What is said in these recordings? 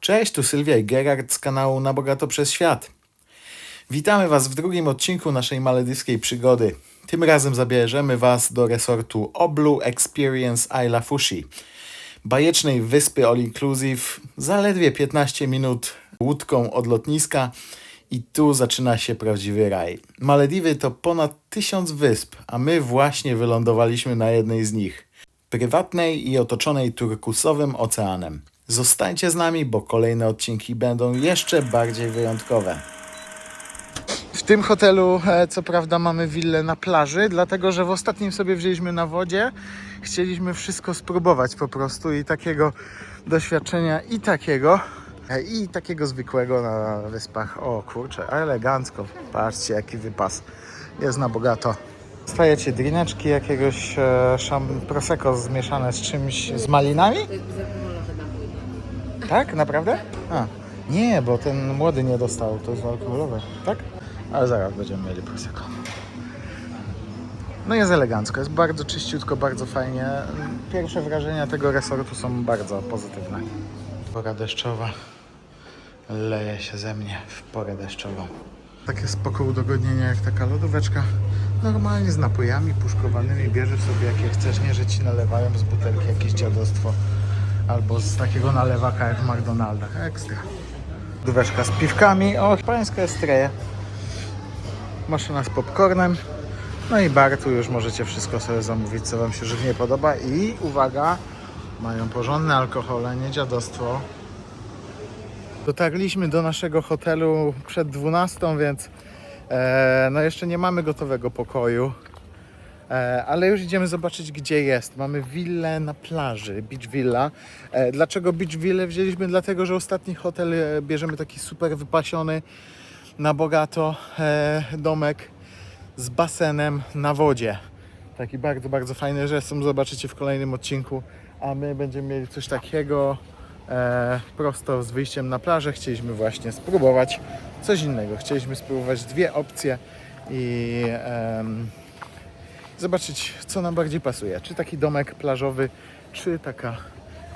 Cześć, tu Sylwia i Gerard z kanału Na Bogato przez Świat. Witamy Was w drugim odcinku naszej maledyjskiej przygody. Tym razem zabierzemy Was do resortu Oblu Experience Isla Fushi, bajecznej wyspy all inclusive, zaledwie 15 minut łódką od lotniska i tu zaczyna się prawdziwy raj. Malediwy to ponad tysiąc wysp, a my właśnie wylądowaliśmy na jednej z nich. Prywatnej i otoczonej turkusowym oceanem. Zostańcie z nami, bo kolejne odcinki będą jeszcze bardziej wyjątkowe. W tym hotelu, e, co prawda, mamy willę na plaży, dlatego że w ostatnim sobie wzięliśmy na wodzie. Chcieliśmy wszystko spróbować po prostu i takiego doświadczenia, i takiego, e, i takiego zwykłego na wyspach. O kurczę, elegancko. Patrzcie, jaki wypas. Jest na bogato. Stajecie drineczki jakiegoś e, szam prosecco zmieszane z czymś, z malinami? To jest bezalkoholowy napój. Tak, naprawdę? A, nie, bo ten młody nie dostał, to jest alkoholowe, tak? Ale zaraz będziemy mieli prosecco. No jest elegancko, jest bardzo czyściutko, bardzo fajnie. Pierwsze wrażenia tego resortu są bardzo pozytywne. Pora deszczowa leje się ze mnie w porę deszczową. Takie spoko udogodnienie jak taka lodóweczka. Normalnie z napojami puszkowanymi bierzesz sobie jakie chcesz, nie że ci nalewają z butelki jakieś dziadostwo. Albo z takiego nalewaka jak w McDonaldach. Ekstra. Lodóweczka z piwkami. O, pańska estreje. Maszyna z popcornem. No i bar, tu już możecie wszystko sobie zamówić, co Wam się żywnie podoba. I uwaga, mają porządne alkohole, nie dziadostwo. Dotarliśmy do naszego hotelu przed 12, więc e, no jeszcze nie mamy gotowego pokoju. E, ale już idziemy zobaczyć, gdzie jest. Mamy willę na plaży, Beach Villa. E, dlaczego Beach Villa wzięliśmy? Dlatego, że ostatni hotel e, bierzemy taki super wypasiony, na bogato domek z basenem na wodzie. Taki bardzo, bardzo fajny, są zobaczycie w kolejnym odcinku. A my będziemy mieli coś takiego prosto z wyjściem na plażę. Chcieliśmy właśnie spróbować coś innego. Chcieliśmy spróbować dwie opcje i em, zobaczyć, co nam bardziej pasuje. Czy taki domek plażowy, czy taka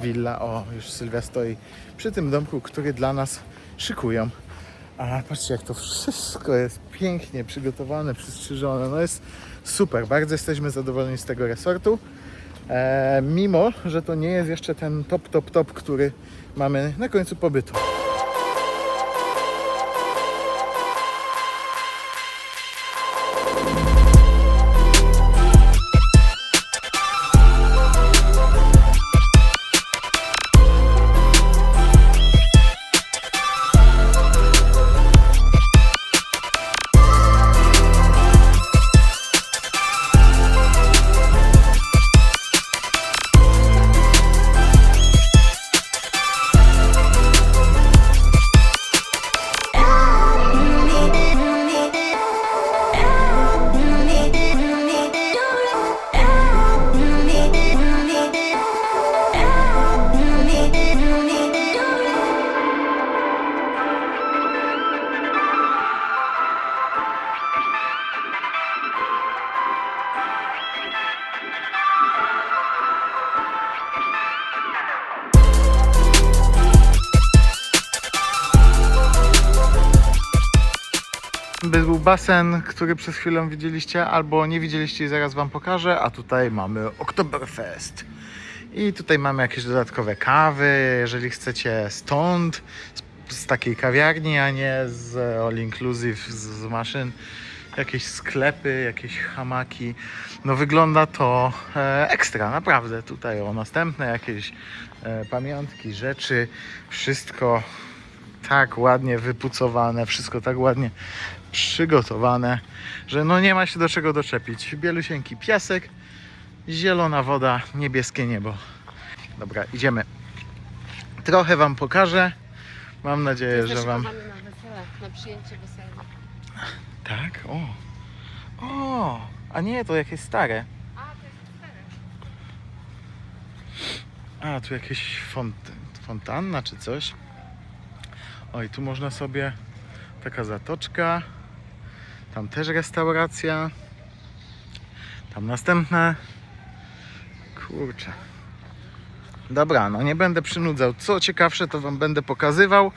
willa. O, już Sylwia stoi przy tym domku, który dla nas szykują. A patrzcie, jak to wszystko jest pięknie przygotowane, przystrzyżone. No jest super. Bardzo jesteśmy zadowoleni z tego resortu. E, mimo, że to nie jest jeszcze ten top, top, top, który mamy na końcu pobytu. Basen, który przez chwilę widzieliście, albo nie widzieliście i zaraz Wam pokażę, a tutaj mamy Oktoberfest. I tutaj mamy jakieś dodatkowe kawy, jeżeli chcecie stąd, z, z takiej kawiarni, a nie z all inclusive, z, z maszyn. Jakieś sklepy, jakieś hamaki. No wygląda to e, ekstra, naprawdę. Tutaj o następne jakieś e, pamiątki, rzeczy, wszystko tak ładnie wypucowane, wszystko tak ładnie przygotowane, że no nie ma się do czego doczepić. Bielusieńki piasek, zielona woda, niebieskie niebo. Dobra, idziemy. Trochę Wam pokażę. Mam nadzieję, że Wam... Na wesele, na przyjęcie weselne. Tak? O! O! A nie, to jakieś stare. A, to jest cztery. A, tu jakieś font... fontanna czy coś. Oj, tu można sobie taka zatoczka. Tam też restauracja. Tam następne. Kurczę. Dobra, no nie będę przynudzał. Co ciekawsze, to wam będę pokazywał.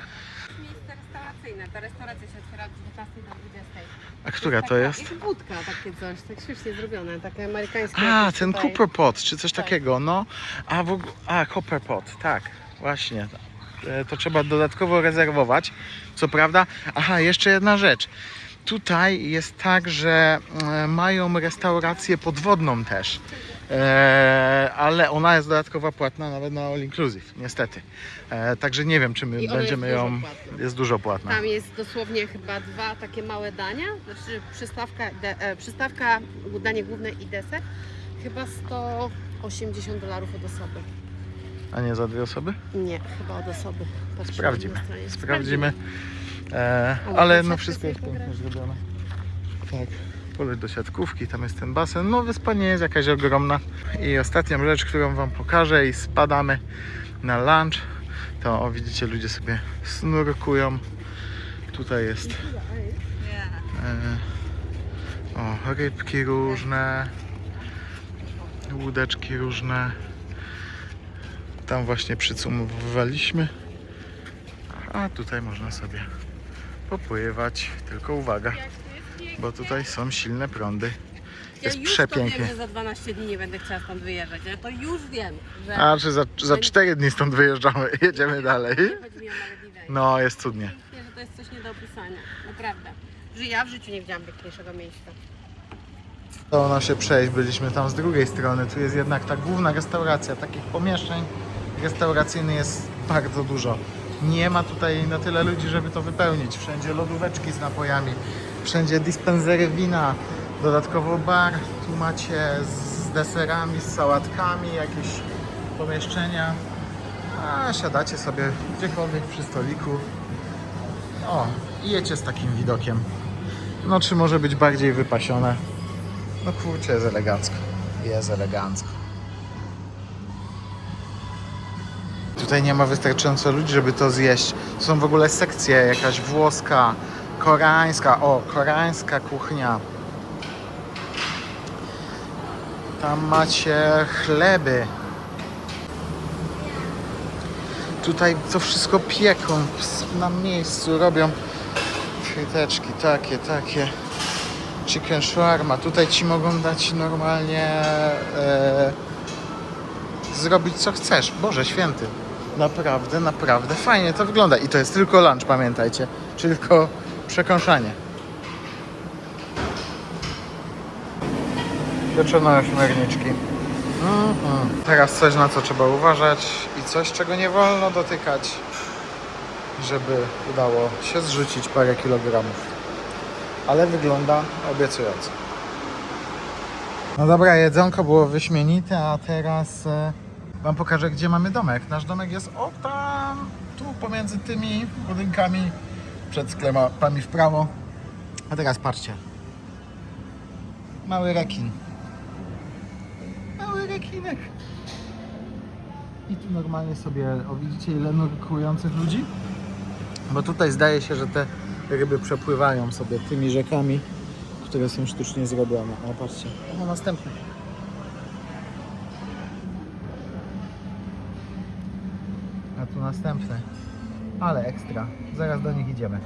Miejsce restauracyjne. Ta restauracja się otwiera od 19 do 20. A która to jest? Jak budka, takie coś, tak śmiesznie zrobione, takie amerykańskie. A, jakieś ten tutaj. Cooper Pot, czy coś Tak. takiego, no. A, w ogóle, a, Copper Pot, tak, właśnie. E, To trzeba dodatkowo rezerwować, co prawda. Aha, jeszcze jedna rzecz. Tutaj jest tak, że e, mają restaurację podwodną też. E, ale ona jest dodatkowa płatna nawet na all inclusive, niestety. E, także nie wiem, czy my będziemy jest ją. dużo. Jest dużo płatna. Tam jest dosłownie chyba dwa takie małe dania, znaczy przystawka, de, e, przystawka, danie główne i deser. Chyba 180 dolarów od osoby. A nie za dwie osoby? Nie, chyba od osoby. Sprawdzimy. Sprawdzimy. E, ale no wszystko jest pięknie zrobione. Tak. Pole do siatkówki, tam jest ten basen. No wyspa nie jest jakaś ogromna. I ostatnią rzecz, którą wam pokażę i spadamy na lunch, to o, widzicie ludzie sobie snurkują. Tutaj jest e, o, rybki różne, łódeczki różne. Tam właśnie przycumowywaliśmy. A tutaj można sobie popływać. Tylko uwaga, bo tutaj są silne prądy. Ja Jest już to przepięknie. wiem, że za 12 dni nie będę chciała stąd wyjeżdżać. Ja to już wiem, że A, czy za, za 4 dni stąd wyjeżdżamy, jedziemy dalej. No, jest cudnie. Pięknie, że to jest coś nie do opisania. Naprawdę. Że ja w życiu nie widziałam piękniejszego miejsca. Udało nam się przejść, byliśmy tam z drugiej strony. Tu jest jednak ta główna restauracja. Takich pomieszczeń restauracyjnych jest bardzo dużo. Nie ma tutaj na tyle ludzi, żeby to wypełnić. Wszędzie lodóweczki z napojami, wszędzie dispensery wina, dodatkowo bar. Tu macie z deserami, z sałatkami, jakieś pomieszczenia. A siadacie sobie gdziekolwiek przy stoliku. O, i jecie z takim widokiem. No, czy może być bardziej wypasione? No kurczę, jest elegancko. Jest elegancko. Tutaj nie ma wystarczająco ludzi, żeby to zjeść. Są w ogóle sekcje, jakaś włoska, koreańska. O, koreańska kuchnia. Tam macie chleby. Tutaj to wszystko pieką na miejscu, robią fryteczki takie, takie chicken shawarma. Tutaj ci mogą dać normalnie e, zrobić co chcesz. Boże święty. Naprawdę, naprawdę fajnie to wygląda. I to jest tylko lunch, pamiętajcie. Tylko przekąszanie. Pieczone ośmiorniczki. Mhm. Teraz coś na co trzeba uważać i coś czego nie wolno dotykać, żeby udało się zrzucić parę kilogramów ale wygląda obiecująco. No dobra, jedzonko było wyśmienite, a teraz e, Wam pokażę, gdzie mamy domek. Nasz domek jest o tam, tu pomiędzy tymi budynkami, przed sklepami w prawo. A teraz patrzcie. Mały rekin. Mały rekinek. I tu normalnie sobie, o widzicie ile nurkujących ludzi? Bo tutaj zdaje się, że te ryby przepływają sobie tymi rzekami, które są sztucznie zrobione. O, patrzcie. O, następny. A tu następny. Ale ekstra. Zaraz do nich idziemy.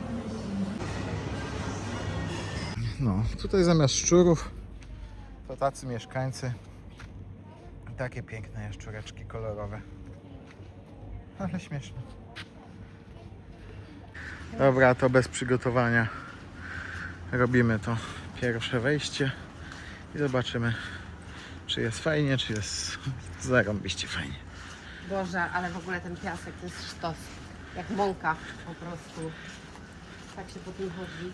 No, tutaj zamiast szczurów to tacy mieszkańcy. Takie piękne jaszczureczki kolorowe. Ale śmieszne. Dobra, to bez przygotowania robimy to pierwsze wejście i zobaczymy, czy jest fajnie, czy jest zarąbiście fajnie. Boże, ale w ogóle ten piasek to jest sztos. Jak mąka po prostu. Tak się po tym chodzi.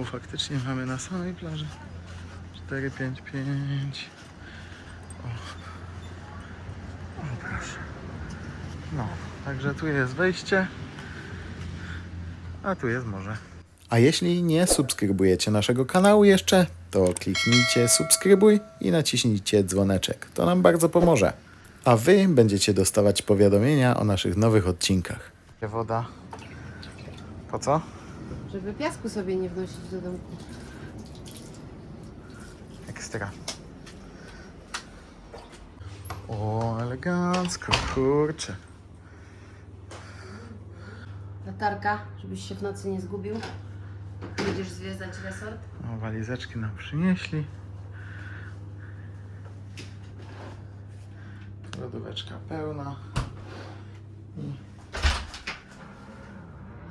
O, faktycznie mamy na samej plaży 4, 5, 5. O. o, proszę. No, także tu jest wejście, a tu jest morze. A jeśli nie subskrybujecie naszego kanału jeszcze, to kliknijcie subskrybuj i naciśnijcie dzwoneczek. To nam bardzo pomoże. A wy będziecie dostawać powiadomienia o naszych nowych odcinkach. Woda. Po co? Żeby piasku sobie nie wnosić do domku. Ekstra. O, elegancko, kurczę. Latarka, żebyś się w nocy nie zgubił. Będziesz zwiedzać resort. O, walizeczki nam przynieśli. Lodóweczka pełna. I,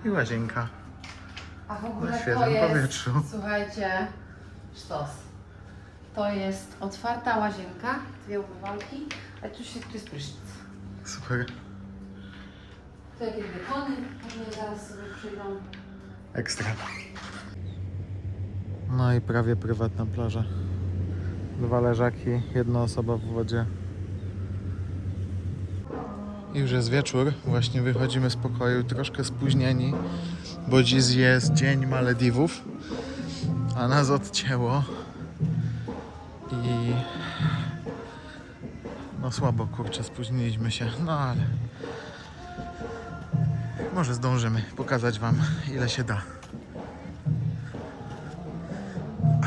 I łazienka. A w Na ogóle świeżym to jest, powietrzu. słuchajcie, sztos. To jest otwarta łazienka, dwie umywalki, a tu, się, tu jest prysznic. Super. Tu jakieś bekony, pewnie zaraz sobie przyjdą. Ekstra. No i prawie prywatna plaża. Dwa leżaki, jedna osoba w wodzie. Już jest wieczór, właśnie wychodzimy z pokoju, troszkę spóźnieni, bo dziś jest dzień Malediwów, a nas odcięło i no słabo kurczę, spóźniliśmy się, no ale może zdążymy pokazać Wam ile się da.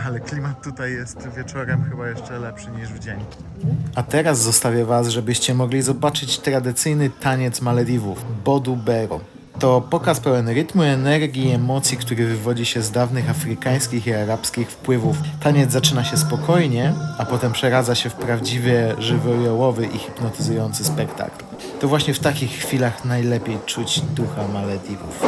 Ale klimat tutaj jest wieczorem chyba jeszcze lepszy niż w dzień. A teraz zostawię Was, żebyście mogli zobaczyć tradycyjny taniec Malediwów, Bodu Bero. To pokaz pełen rytmu, energii i emocji, który wywodzi się z dawnych afrykańskich i arabskich wpływów. Taniec zaczyna się spokojnie, a potem przeradza się w prawdziwie żywiołowy i hipnotyzujący spektakl. To właśnie w takich chwilach najlepiej czuć ducha Malediwów.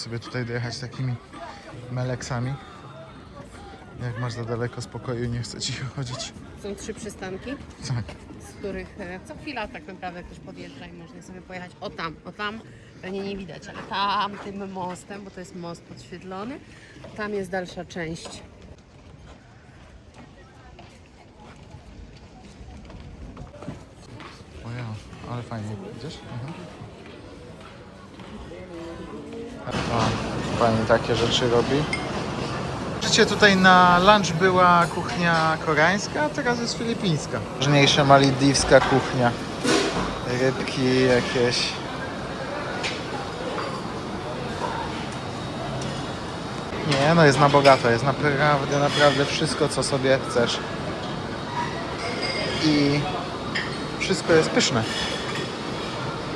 Sobie tutaj dojechać takimi meleksami. Jak masz za daleko spokoju, nie chce ci się chodzić. Są trzy przystanki, Tak. z których e, co chwila tak naprawdę ktoś podjeżdża i można sobie pojechać o tam, o tam, pewnie nie widać, ale tam tym mostem, bo to jest most podświetlony, tam jest dalsza część. O ja, ale fajnie. Widzisz? Mhm. O, pani takie rzeczy robi. Życie tutaj na lunch była kuchnia koreańska, a teraz jest filipińska. Ważniejsza malediwska kuchnia. Rybki jakieś. Nie, no jest na bogato, jest naprawdę, naprawdę wszystko, co sobie chcesz. I wszystko jest pyszne.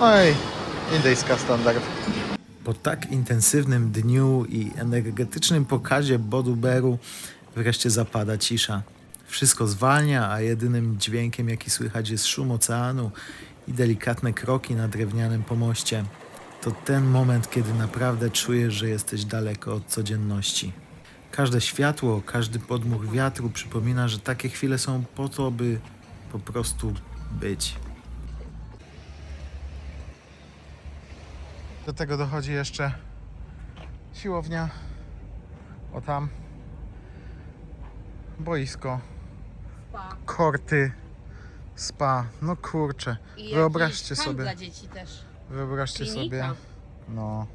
No i indyjska standard. Po tak intensywnym dniu i energetycznym pokazie Bodu Beru wreszcie zapada cisza. Wszystko zwalnia, a jedynym dźwiękiem, jaki słychać, jest szum oceanu i delikatne kroki na drewnianym pomoście. To ten moment, kiedy naprawdę czujesz, że jesteś daleko od codzienności. Każde światło, każdy podmuch wiatru przypomina, że takie chwile są po to, by po prostu być. Do tego dochodzi jeszcze siłownia. O tam. Boisko, Spa. korty, spa. No kurczę. I Wyobraźcie jakiś sobie. dla dzieci też. Wyobraźcie Klinika. sobie. No.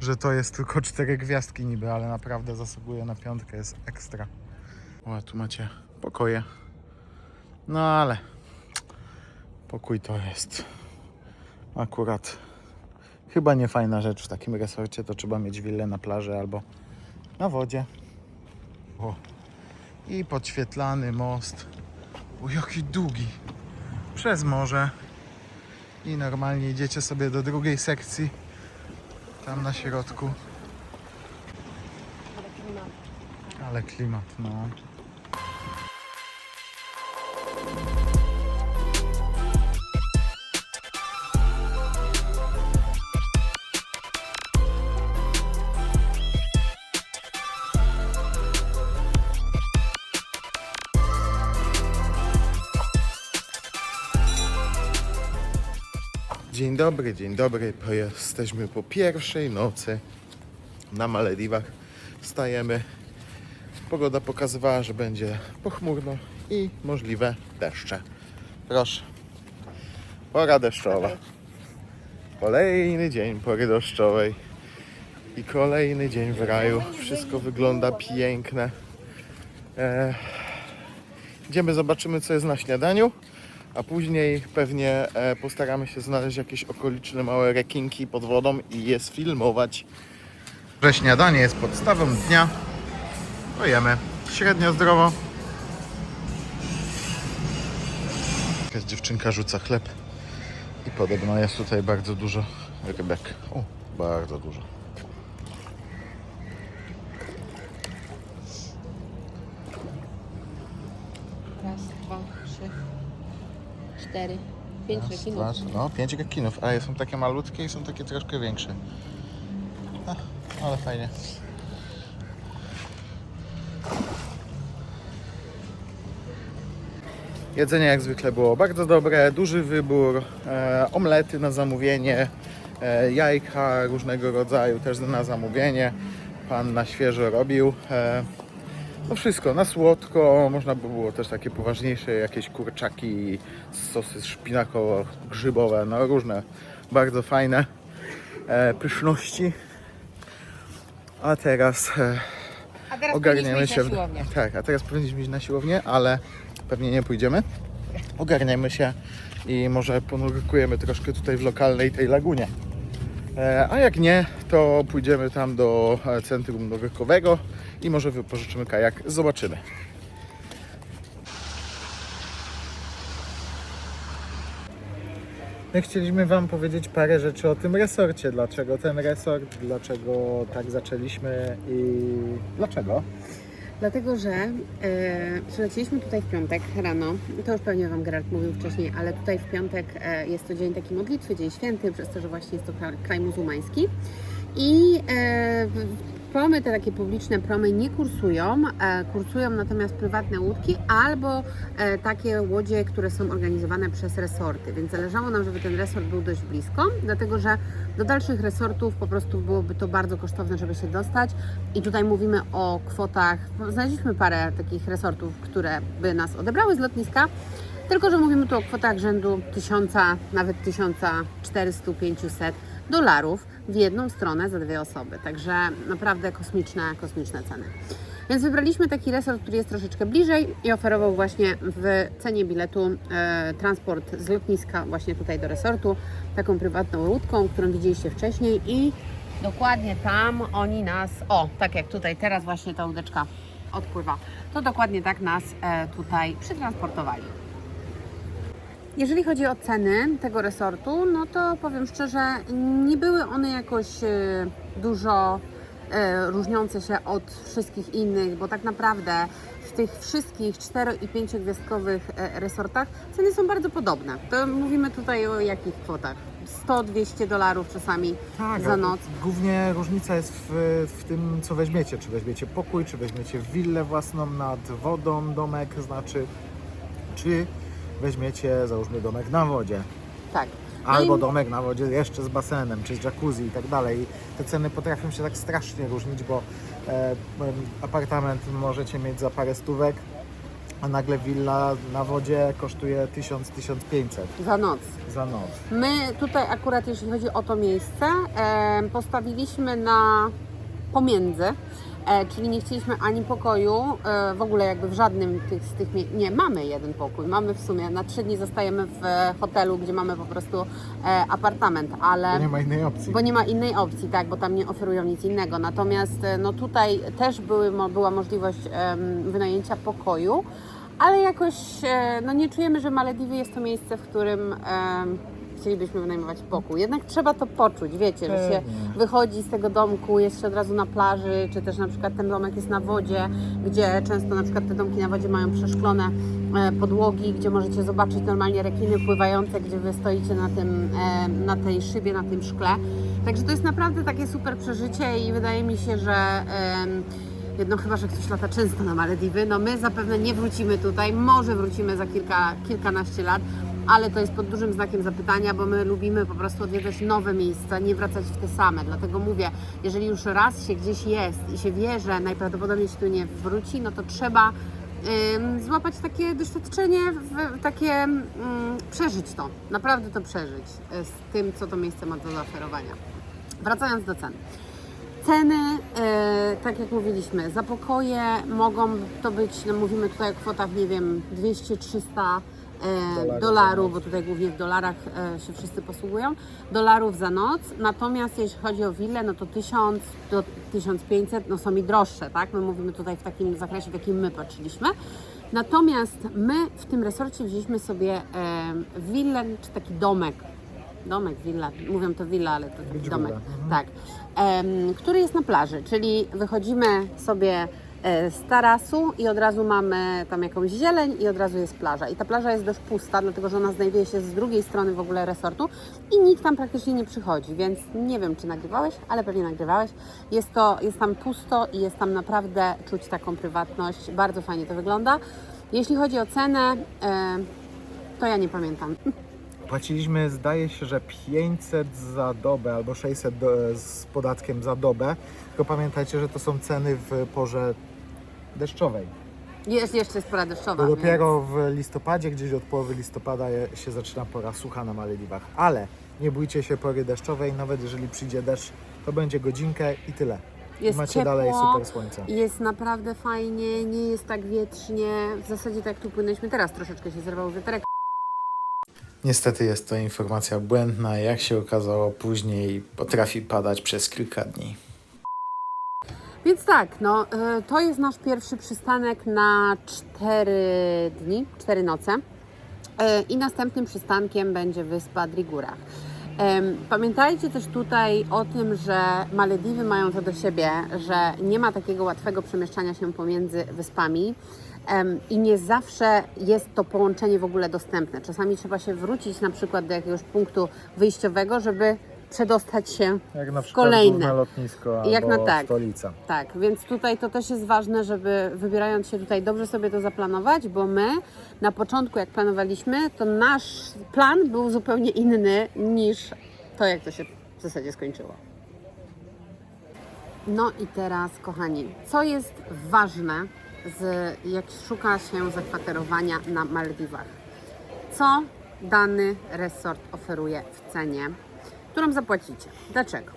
Że to jest tylko cztery gwiazdki niby, ale naprawdę zasługuje na piątkę, jest ekstra. O, tu macie pokoje. No ale pokój to jest akurat chyba nie fajna rzecz w takim resorcie. To trzeba mieć willę na plaży albo na wodzie. O. I podświetlany most. O, jaki długi. Przez morze. I normalnie idziecie sobie do drugiej sekcji. Tam na środku. Ale klimat. Ale klimat, no. Dzień dobry, dzień dobry. Jesteśmy po pierwszej nocy na Malediwach. Stajemy. Pogoda pokazywała, że będzie pochmurno i możliwe deszcze. Proszę. Pora deszczowa. Kolejny dzień pory deszczowej. I kolejny dzień w raju. Wszystko wygląda piękne. E, idziemy, zobaczymy co jest na śniadaniu. A później pewnie e, postaramy się znaleźć jakieś okoliczne małe rekinki pod wodą i je sfilmować. Że śniadanie jest podstawą dnia. To jemy średnio zdrowo. Jakaś dziewczynka rzuca chleb. I podobno jest tutaj bardzo dużo rybek. O, bardzo dużo. Raz, dwa, trzy, cztery, pięć Raz, rekinów. dwa, trzy, no, pięć rekinów, ale są takie malutkie i są takie troszkę większe. Ach, ale fajnie. Jedzenie jak zwykle było bardzo dobre, duży wybór, e, omlety na zamówienie, e, jajka różnego rodzaju też na zamówienie. Pan na świeżo robił. E, no wszystko, na słodko, można by było też takie poważniejsze, jakieś kurczaki, sosy szpinakowo-grzybowe, no różne, bardzo fajne e, pyszności. A teraz e, A teraz ogarniemy powinniśmy się. iść na siłownię. Tak, a teraz powinniśmy iść na siłownię, ale pewnie nie pójdziemy. Ogarniemy się i może ponurkujemy troszkę tutaj w lokalnej tej lagunie. E, A jak nie, to pójdziemy tam do e, centrum nurkowego i może wypożyczymy kajak. Zobaczymy. My chcieliśmy Wam powiedzieć parę rzeczy o tym resorcie. Dlaczego ten resort, dlaczego tak zaczęliśmy i dlaczego? Dlatego, że e, przyleciliśmy tutaj w piątek rano, to już pewnie Wam Gerard mówił wcześniej, ale tutaj w piątek e, jest to dzień taki modlitwy, dzień święty, przez to, że właśnie jest to kraj muzułmański. I e, promy, te takie publiczne promy nie kursują, e, kursują natomiast prywatne łódki albo e, takie łodzie, które są organizowane przez resorty, więc zależało nam, żeby ten resort był dość blisko, dlatego że do dalszych resortów po prostu byłoby to bardzo kosztowne, żeby się dostać. I tutaj mówimy o kwotach, znaleźliśmy parę takich resortów, które by nas odebrały z lotniska, tylko że mówimy tu o kwotach rzędu 1000, nawet 1400-500 dolarów w jedną stronę za dwie osoby. Także naprawdę kosmiczne, kosmiczne ceny. Więc wybraliśmy taki resort, który jest troszeczkę bliżej i oferował właśnie w cenie biletu e, transport z lotniska właśnie tutaj do resortu, taką prywatną łódką, którą widzieliście wcześniej i dokładnie tam oni nas, o tak jak tutaj teraz właśnie ta łódeczka odpływa, to dokładnie tak nas e, tutaj przytransportowali. Jeżeli chodzi o ceny tego resortu, no to powiem szczerze, nie były one jakoś e, dużo e, różniące się od wszystkich innych, bo tak naprawdę w tych wszystkich 4 i 5 gwiazdkowych e, resortach ceny są bardzo podobne. To mówimy tutaj o jakich kwotach? 100-200 dolarów czasami za ale noc. Głównie różnica jest w, w tym, co weźmiecie. Czy weźmiecie pokój, czy weźmiecie willę własną nad wodą, domek, znaczy, czy weźmiecie, załóżmy, domek na wodzie. Tak. No Albo i- domek na wodzie jeszcze z basenem, czy z jacuzzi i tak dalej. I Te ceny potrafią się tak strasznie różnić, bo e, em, apartament możecie mieć za parę stówek, a nagle willa na wodzie kosztuje 1000-1500 Za noc. za noc. My tutaj akurat, jeśli chodzi o to miejsce, em, postawiliśmy na pomiędzy, czyli nie chcieliśmy ani pokoju, e, w ogóle jakby w żadnym tych, z tych miejsc, nie, mamy jeden pokój, mamy w sumie, na trzy dni zostajemy w e, hotelu, gdzie mamy po prostu e, apartament, ale... Bo nie ma innej opcji. Bo nie ma innej opcji, tak, bo tam nie oferują nic innego. Natomiast e, no tutaj też były, była możliwość wynajęcia pokoju, ale jakoś e, no nie czujemy, że Malediwy jest to miejsce, w którym chcielibyśmy wynajmować pokój. Jednak trzeba to poczuć, wiecie, że się wychodzi z tego domku, jest się od razu na plaży, czy też na przykład ten domek jest na wodzie, gdzie często na przykład te domki na wodzie mają przeszklone e, podłogi, gdzie możecie zobaczyć normalnie rekiny pływające, gdzie wy stoicie na, tym, e, na tej szybie, na tym szkle. Także to jest naprawdę takie super przeżycie i wydaje mi się, że em, no chyba, że ktoś lata często na Malediwy, no my zapewne nie wrócimy tutaj, może wrócimy za kilka, kilkanaście lat, ale to jest pod dużym znakiem zapytania, bo my lubimy po prostu odwiedzać nowe miejsca, nie wracać w te same. Dlatego mówię, jeżeli już raz się gdzieś jest i się wie, że najprawdopodobniej się tu nie wróci, no to trzeba złapać takie doświadczenie, takie przeżyć to, naprawdę to przeżyć y, z tym, co to miejsce ma do zaoferowania. Wracając do cen. Ceny, e, tak jak mówiliśmy, za pokoje mogą to być, no mówimy tutaj o kwotach, nie wiem, 200-300 e, Dolarów dolarów, za bo tutaj głównie w dolarach e, się wszyscy posługują, dolarów za noc. Natomiast jeśli chodzi o willę, no to 1000 do 1500, no są i droższe, tak? My mówimy tutaj w takim zakresie, w jakim my patrzyliśmy. Natomiast my w tym resorcie wzięliśmy sobie e, willę, czy taki domek, domek, willa, mówią to willa, ale to taki domek, mhm. tak, który jest na plaży, czyli wychodzimy sobie e, z tarasu i od razu mamy tam jakąś zieleń i od razu jest plaża. I ta plaża jest dość pusta, dlatego że ona znajduje się z drugiej strony w ogóle resortu i nikt tam praktycznie nie przychodzi, więc nie wiem, czy nagrywałeś, ale pewnie nagrywałeś. Jest, to, jest tam pusto i jest tam naprawdę czuć taką prywatność. Bardzo fajnie to wygląda. Jeśli chodzi o cenę, e, to ja nie pamiętam. Płaciliśmy, zdaje się, że 500 za dobę albo 600 do, z podatkiem za dobę. Tylko pamiętajcie, że to są ceny w porze deszczowej. Jest jeszcze spora deszczowa. Bo więc- dopiero w listopadzie, gdzieś od połowy listopada je- się zaczyna pora sucha na Malediwach. Ale nie bójcie się pory deszczowej, nawet jeżeli przyjdzie deszcz, to będzie godzinkę i tyle. Jest I macie ciepło, dalej super słońce. Jest naprawdę fajnie, nie jest tak wietrznie. W zasadzie tak jak tu płynęliśmy teraz, troszeczkę się zerwał wiaterek. Niestety jest to informacja błędna. Jak się okazało później, potrafi padać przez kilka dni. Więc tak, no y, to jest nasz pierwszy przystanek na 4 dni, 4 noce. Y, I następnym przystankiem będzie wyspa Drigurach. Pamiętajcie też tutaj o tym, że Malediwy mają to do siebie, że nie ma takiego łatwego przemieszczania się pomiędzy wyspami i nie zawsze jest to połączenie w ogóle dostępne. Czasami trzeba się wrócić na przykład do jakiegoś punktu wyjściowego, żeby przedostać się Jak na przykład kolejne. lotnisko Jak na tak. stolica. tak, więc tutaj to też jest ważne, żeby wybierając się tutaj dobrze sobie to zaplanować, bo my na początku jak planowaliśmy, to nasz plan był zupełnie inny niż to, jak to się w zasadzie skończyło. No i teraz, kochani, co jest ważne, z, jak szuka się zakwaterowania na Maldiwach? Co dany resort oferuje w cenie, którą zapłacicie? Dlaczego?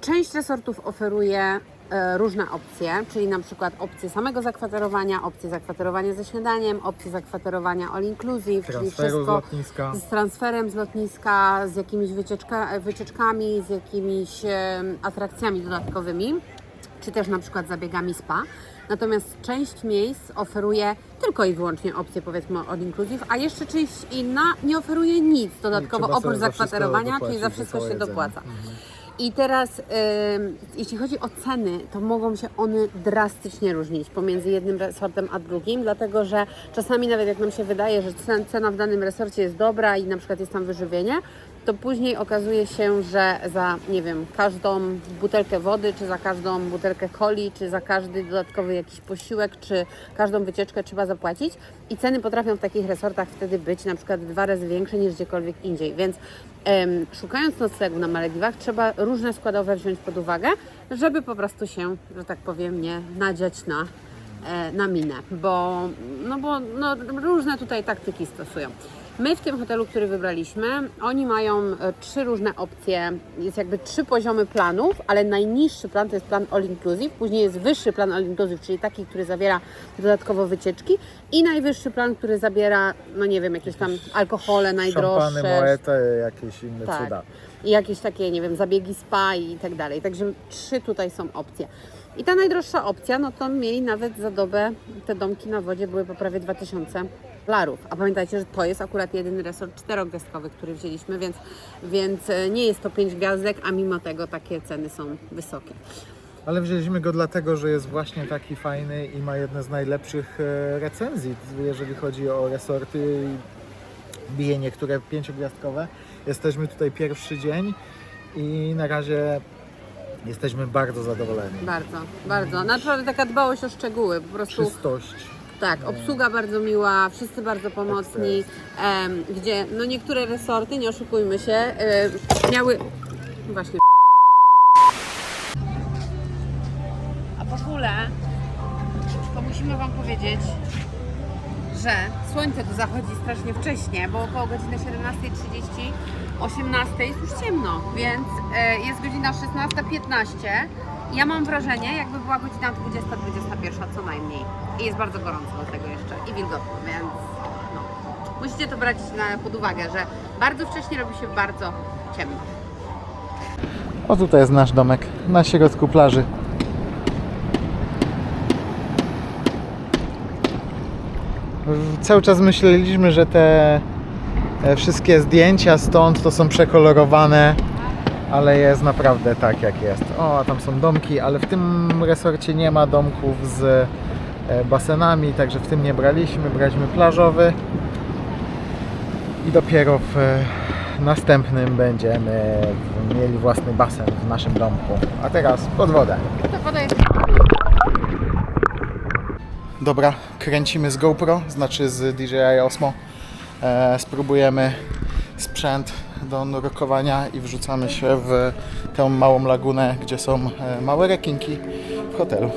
Część resortów oferuje e, różne opcje, czyli na przykład opcje samego zakwaterowania, opcje zakwaterowania ze śniadaniem, opcje zakwaterowania all inclusive, czyli Transferu z wszystko lotniska. z transferem z lotniska, z jakimiś wycieczka, wycieczkami, z jakimiś e, atrakcjami dodatkowymi, czy też na przykład zabiegami spa. Natomiast część miejsc oferuje tylko i wyłącznie opcję powiedzmy all inclusive, a jeszcze część inna nie oferuje nic dodatkowo trzeba oprócz sobie za wszystko zakwaterowania, czyli za wszystko się dopłaca. Mhm. I teraz, ym, jeśli chodzi o ceny, to mogą się one drastycznie różnić pomiędzy jednym resortem a drugim, dlatego że czasami nawet jak nam się wydaje, że cen- cena w danym resorcie jest dobra i na przykład jest tam wyżywienie, to później okazuje się, że za, nie wiem, każdą butelkę wody, czy za każdą butelkę coli, czy za każdy dodatkowy jakiś posiłek, czy każdą wycieczkę trzeba zapłacić. I ceny potrafią w takich resortach wtedy być na przykład dwa razy większe niż gdziekolwiek indziej, więc em, szukając noclegu na Malediwach trzeba różne składowe wziąć pod uwagę, żeby po prostu się, że tak powiem, nie nadziać na, e, na minę, bo, no bo no, różne tutaj taktyki stosują. My w tym hotelu, który wybraliśmy, oni mają e, trzy różne opcje, jest jakby trzy poziomy planów, ale najniższy plan to jest plan all inclusive, później jest wyższy plan all inclusive, czyli taki, który zawiera dodatkowo wycieczki i najwyższy plan, który zabiera, no nie wiem, jakieś tam alkohole najdroższe, Szampany, moety, jakieś inne tak. cuda. I jakieś takie, nie wiem, zabiegi spa i tak dalej. Także trzy tutaj są opcje. I ta najdroższa opcja, no to mieli nawet za dobę, te domki na wodzie były po prawie 2000 Larów. A pamiętajcie, że to jest akurat jedyny resort czterogwiazdkowy, który wzięliśmy, więc, więc e, nie jest to pięć gwiazdek, a mimo tego takie ceny są wysokie. Ale wzięliśmy go dlatego, że jest właśnie taki fajny i ma jedne z najlepszych e, recenzji, jeżeli chodzi o resorty. Bije niektóre pięciogwiazdkowe. Jesteśmy tutaj pierwszy dzień i na razie jesteśmy bardzo zadowoleni. Bardzo, bardzo. Naprawdę taka dbałość o szczegóły, po prostu Czystość. Tak, obsługa bardzo miła, wszyscy bardzo pomocni, em, gdzie no niektóre resorty, nie oszukujmy się, e, miały właśnie A w ogóle to musimy Wam powiedzieć, że słońce tu zachodzi strasznie wcześnie, bo około godziny 17.30, 18.00 jest już ciemno, więc e, jest godzina 16.15. Ja mam wrażenie, jakby była godzina 20-21 co najmniej. I jest bardzo gorąco do tego jeszcze i wilgotno, więc no. musicie to brać na, pod uwagę, że bardzo wcześnie robi się bardzo ciemno. O tutaj jest nasz domek na środku plaży. Cały czas myśleliśmy, że te e, wszystkie zdjęcia stąd to są przekolorowane, ale jest naprawdę tak jak jest. O, a tam są domki, ale w tym resorcie nie ma domków z e, basenami, także w tym nie braliśmy. Braliśmy plażowy i dopiero w e, następnym będziemy mieli własny basen w naszym domku. A teraz pod wodę. To woda jest Dobra, kręcimy z GoPro, znaczy z DJI Osmo. E, spróbujemy sprzęt do nurkowania i wrzucamy się w tę małą lagunę, gdzie są e, małe rekinki w hotelu.